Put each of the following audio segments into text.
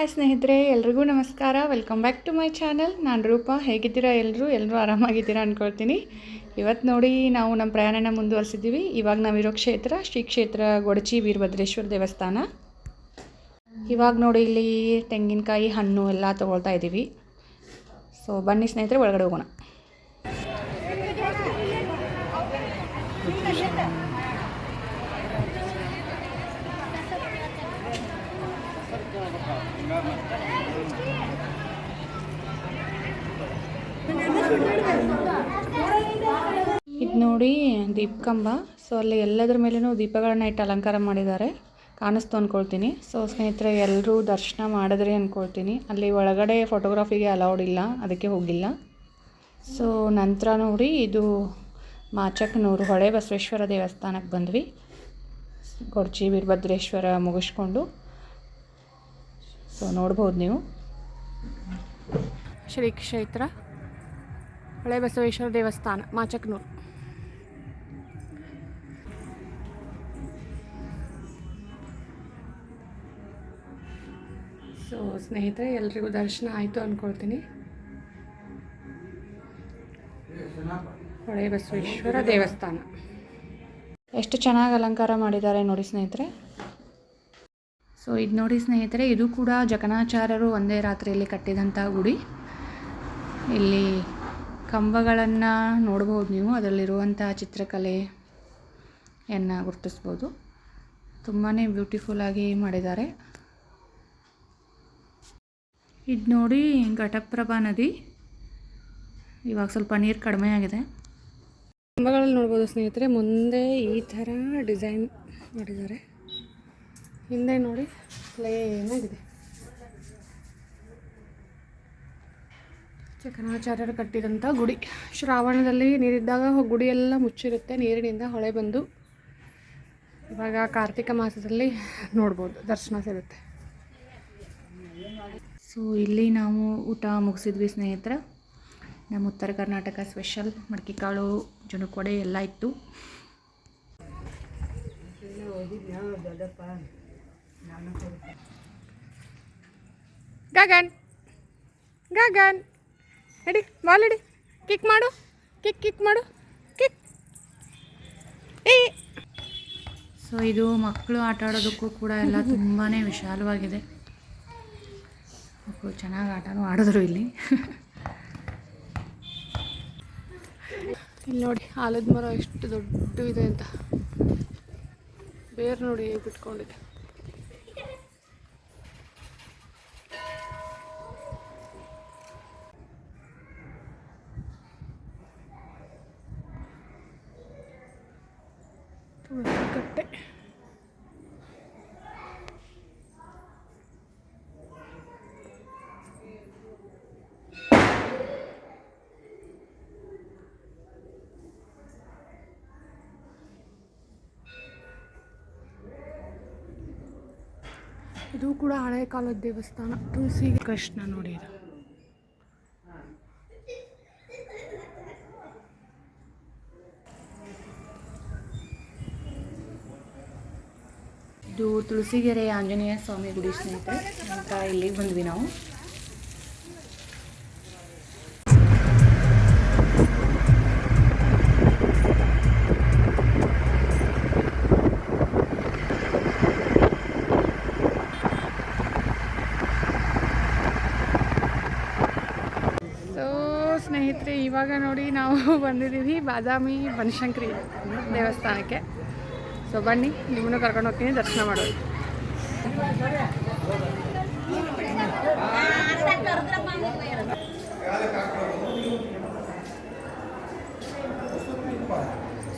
Hi ಸ್ನೇಹಿತರೆ, ಎಲ್ರಿಗೂ ನಮಸ್ಕಾರ. Welcome back to my channel ನಾನು ರೂಪ. ಹೇಗಿದ್ದೀರಾ ಎಲ್ಲರೂ ಎಲ್ಲರೂ ಆರಾಮಾಗಿದ್ದೀರಾ ಅಂದ್ಕೊಳ್ತೀನಿ ಇವತ್ತು ನೋಡಿ ನಾವು ನಮ್ಮ ಪ್ರಯಾಣನ ಮುಂದುವರಿಸಿದ್ದೀವಿ. ಇವಾಗ ನಾವಿರೋ ಕ್ಷೇತ್ರ ಶ್ರೀ ಕ್ಷೇತ್ರ ಗೊಡಚಿ ವೀರಭದ್ರೇಶ್ವರ ದೇವಸ್ಥಾನ. ಇವಾಗ ನೋಡಿ ಇಲ್ಲಿ ತೆಂಗಿನಕಾಯಿ, ಹಣ್ಣು ಎಲ್ಲ ತೊಗೊಳ್ತಾ ಇದ್ದೀವಿ. ಸೊ ಬನ್ನಿ ಸ್ನೇಹಿತರೆ, ಒಳಗಡೆ ಹೋಗೋಣ. ಇದು ನೋಡಿ ದೀಪಕಂಬ. ಸೊ ಅಲ್ಲಿ ಎಲ್ಲದರ ಮೇಲೂ ದೀಪಗಳನ್ನ ಇಟ್ಟು ಅಲಂಕಾರ ಮಾಡಿದ್ದಾರೆ. ಕಾಣಿಸ್ತು ಅಂದ್ಕೊಳ್ತೀನಿ ಸೊ ಸ್ನೇಹಿತರೆ ಎಲ್ಲರೂ ದರ್ಶನ ಮಾಡಿದ್ರಿ ಅಂದ್ಕೊಳ್ತೀನಿ ಅಲ್ಲಿ ಒಳಗಡೆ ಫೋಟೋಗ್ರಾಫಿಗೆ ಅಲೌಡ್ ಇಲ್ಲ. ಅದಕ್ಕೆ ಹೋಗಿಲ್ಲ. ಸೊ ನಂತರ ನೋಡಿ ಇದು ಮಾಚಕ್ನೂರು ಹೊಳೆ ಬಸವೇಶ್ವರ ದೇವಸ್ಥಾನಕ್ಕೆ ಬಂದ್ವಿ. ಕೊಡ್ಚಿ ವೀರಭದ್ರೇಶ್ವರ ಮುಗಿಸ್ಕೊಂಡು. ಸೊ ನೋಡ್ಬೋದು ನೀವು. ಶ್ರೀ ಕ್ಷೇತ್ರ ಹೊಳೆ ಬಸವೇಶ್ವರ ದೇವಸ್ಥಾನ ಮಾಚಕ್ನೂರು. ಸೊ ಸ್ನೇಹಿತರೆ ಎಲ್ರಿಗೂ ದರ್ಶನ ಆಯಿತು ಅಂದ್ಕೊಳ್ತೀನಿ ಹೊಳೆ ಬಸವೇಶ್ವರ ದೇವಸ್ಥಾನ. ಎಷ್ಟು ಚೆನ್ನಾಗಿ ಅಲಂಕಾರ ಮಾಡಿದ್ದಾರೆ ನೋಡಿ ಸ್ನೇಹಿತರೆ. ಸೊ ಇದು ನೋಡಿ ಸ್ನೇಹಿತರೆ ಇದು ಕೂಡ ಜಕಣಾಚಾರ್ಯರು ಒಂದೇ ರಾತ್ರಿಯಲ್ಲಿ ಕಟ್ಟಿದಂಥ ಗುಡಿ. ಇಲ್ಲಿ ಕಂಬಗಳನ್ನು ನೋಡ್ಬೋದು ನೀವು. ಅದರಲ್ಲಿರುವಂತಹ ಚಿತ್ರಕಲೆಯನ್ನು ಗುರುತಿಸ್ಬೋದು. ತುಂಬಾ ಬ್ಯೂಟಿಫುಲ್ಲಾಗಿ ಮಾಡಿದ್ದಾರೆ. ಇದು ನೋಡಿ ಘಟಪ್ರಭಾ ನದಿ. ಇವಾಗ ಸ್ವಲ್ಪ ನೀರು ಕಡಿಮೆ ಆಗಿದೆ. ಕಂಬಗಳಲ್ಲಿ ನೋಡ್ಬೋದು ಸ್ನೇಹಿತರೆ. ಮುಂದೆ ಈ ಥರ ಡಿಸೈನ್ ಮಾಡಿದ್ದಾರೆ. ಹಿಂದೆ ನೋಡಿ ಪ್ಲೇನಾಗಿದೆ ಚಕನಾಚಾರ್ಯರು ಕಟ್ಟಿದಂಥ ಗುಡಿ. ಶ್ರಾವಣದಲ್ಲಿ ನೀರಿದ್ದಾಗ ಗುಡಿ ಎಲ್ಲ ಮುಚ್ಚಿರುತ್ತೆ ನೀರಿನಿಂದ ಹೊಳೆ ಬಂದು ಇವಾಗ ಕಾರ್ತಿಕ ಮಾಸದಲ್ಲಿ ನೋಡ್ಬೋದು ದರ್ಶನ ಸಿಗುತ್ತೆ. ಸೊ ಇಲ್ಲಿ ನಾವು ಊಟ ಮುಗಿಸಿದ್ವಿ ಸ್ನೇಹಿತರ. ನಮ್ಮ ಉತ್ತರ ಕರ್ನಾಟಕ ಸ್ಪೆಷಲ್ ಮಡಿಕೆ ಕಾಳು ಜುಣುಕೊಡೆ ಎಲ್ಲ ಇತ್ತು. ಗಗನ್ ಗಗನ್. ಹಿಡಿ ಬಾಲ್ ಹಿಡಿ ಕಿಕ್ ಮಾಡು. ಕಿಕ್ ಕಿಕ್ ಮಾಡು. ಕಿಕ್ ಏ. ಸೊ ಇದು ಮಕ್ಕಳು ಆಟ ಆಡೋದಕ್ಕೂ ಕೂಡ ಎಲ್ಲ ತುಂಬಾ ವಿಶಾಲವಾಗಿದೆ. ಮಕ್ಕಳು ಚೆನ್ನಾಗಿ ಆಟನೂ ಆಡಿದ್ರು ಇಲ್ಲಿ. ಇಲ್ಲಿ ನೋಡಿ ಆಲದ ಮರ ಎಷ್ಟು ದೊಡ್ಡ ಇದೆ ಅಂತ. ಬೇರೆ ನೋಡಿ ಬಿಟ್ಕೊಂಡಿದೆ ತುಳಸಿ ಕಟ್ಟೆ ಇದು ಕೂಡ ಹಳೆ ಕಾಲದ ದೇವಸ್ಥಾನ. ತುಳಸಿ ಕೃಷ್ಣ ನೋಡಿ ಇದು ಇದು ತುಳಸಿಗೆರೆ ಆಂಜನೇಯ ಸ್ವಾಮಿ ಗುಡಿ ಸ್ನೇಹಿತರೆ. ಅಂತ ಇಲ್ಲಿಗೆ ಬಂದ್ವಿ ನಾವು. ಸ್ನೇಹಿತರೆ, ಇವಾಗ ನೋಡಿ ನಾವು ಬಂದಿದ್ದೀವಿ ಬಾದಾಮಿ ಬನಶಂಕರಿ ದೇವಸ್ಥಾನಕ್ಕೆ. ಸೊ ಬನ್ನಿ, ನಿಮ್ಮನ್ನು ಕರ್ಕೊಂಡು ಹೋಗ್ತೀನಿ, ದರ್ಶನ ಮಾಡೋದು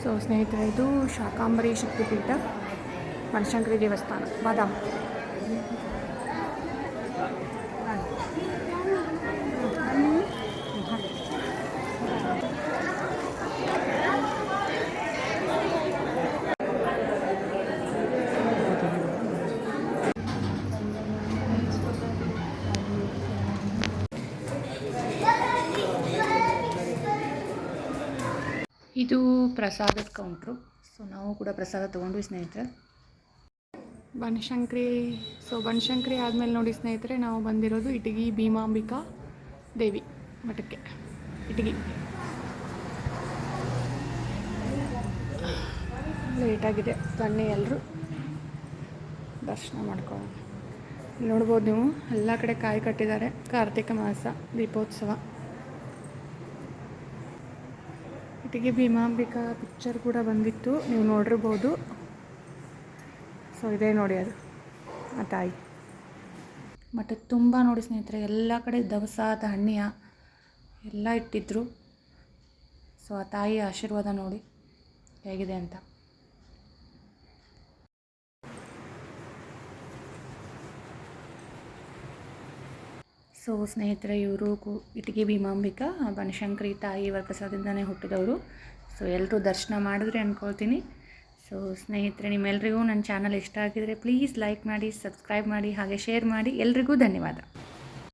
ಸೊ ಸ್ನೇಹಿತರೆ, ಇದು ಶಾಕಾಂಬರಿ ಶಕ್ತಿಪೀಠ ಬನಶಂಕರಿ ದೇವಸ್ಥಾನ, ಬಾದಾಮಿ. ಇದು ಪ್ರಸಾದದ ಕೌಂಟ್ರು ಸೊ ನಾವು ಕೂಡ ಪ್ರಸಾದ ತೊಗೊಂಡ್ವಿ ಸ್ನೇಹಿತರೆ. ಬನಶಂಕರಿ ಸೊ ಬನಶಂಕರಿ ಆದಮೇಲೆ ನೋಡಿ ಸ್ನೇಹಿತರೆ, ನಾವು ಬಂದಿರೋದು ಇಟಗಿ ಭೀಮಾಂಬಿಕಾ ದೇವಿ ಮಠಕ್ಕೆ. ಇಟಗಿ. ಲೇಟಾಗಿದೆ ಬನ್ನಿ ಎಲ್ಲರೂ ದರ್ಶನ ಮಾಡ್ಕೊಳ್ಳೋಣ. ನೋಡ್ಬೋದು ನೀವು, ಎಲ್ಲ ಕಡೆ ಕಾಯಿ ಕಟ್ಟಿದ್ದಾರೆ. ಕಾರ್ತಿಕ ಮಾಸ, ದೀಪೋತ್ಸವ. ಇಟಗಿ ಭೀಮಾಂಬಿಕಾ ಪಿಕ್ಚರ್ ಕೂಡ ಬಂದಿತ್ತು. ನೀವು ನೋಡಿರ್ಬೋದು. ಸೊ ಇದೇ ನೋಡಿ ಅದು. ಆ ತಾಯಿ. ಮತ್ತು ತುಂಬ ನೋಡಿ ಸ್ನೇಹಿತರೆ, ಎಲ್ಲ ಕಡೆ ದವಸ ಧಾನ್ಯ ಎಲ್ಲ ಇಟ್ಟಿದ್ರು. ಸೊ ಆ ತಾಯಿಯ ಆಶೀರ್ವಾದ ನೋಡಿ ಹೇಗಿದೆ ಅಂತ. ಸೊ ಸ್ನೇಹಿತರೆ, ಇವರು ಕು, ಇಟಗಿ ಭೀಮಾಂಬಿಕಾ, ಬನಶಂಕರಿ ತಾಯಿ ವರಪ್ರಸಾದಿಂದನೇ ಹುಟ್ಟಿದವರು. ಸೊ ಎಲ್ಲರೂ ದರ್ಶನ ಮಾಡಿದ್ರೆ ಅಂದ್ಕೊಳ್ತೀನಿ ಸೊ ಸ್ನೇಹಿತರೆ ನಿಮ್ಮೆಲ್ಲರಿಗೂ ನನ್ನ ಚಾನಲ್ ಇಷ್ಟ ಆಗಿದರೆ ಪ್ಲೀಸ್ ಲೈಕ್ ಮಾಡಿ, ಸಬ್ಸ್ಕ್ರೈಬ್ ಮಾಡಿ, ಹಾಗೆ ಶೇರ್ ಮಾಡಿ. ಎಲ್ರಿಗೂ ಧನ್ಯವಾದ.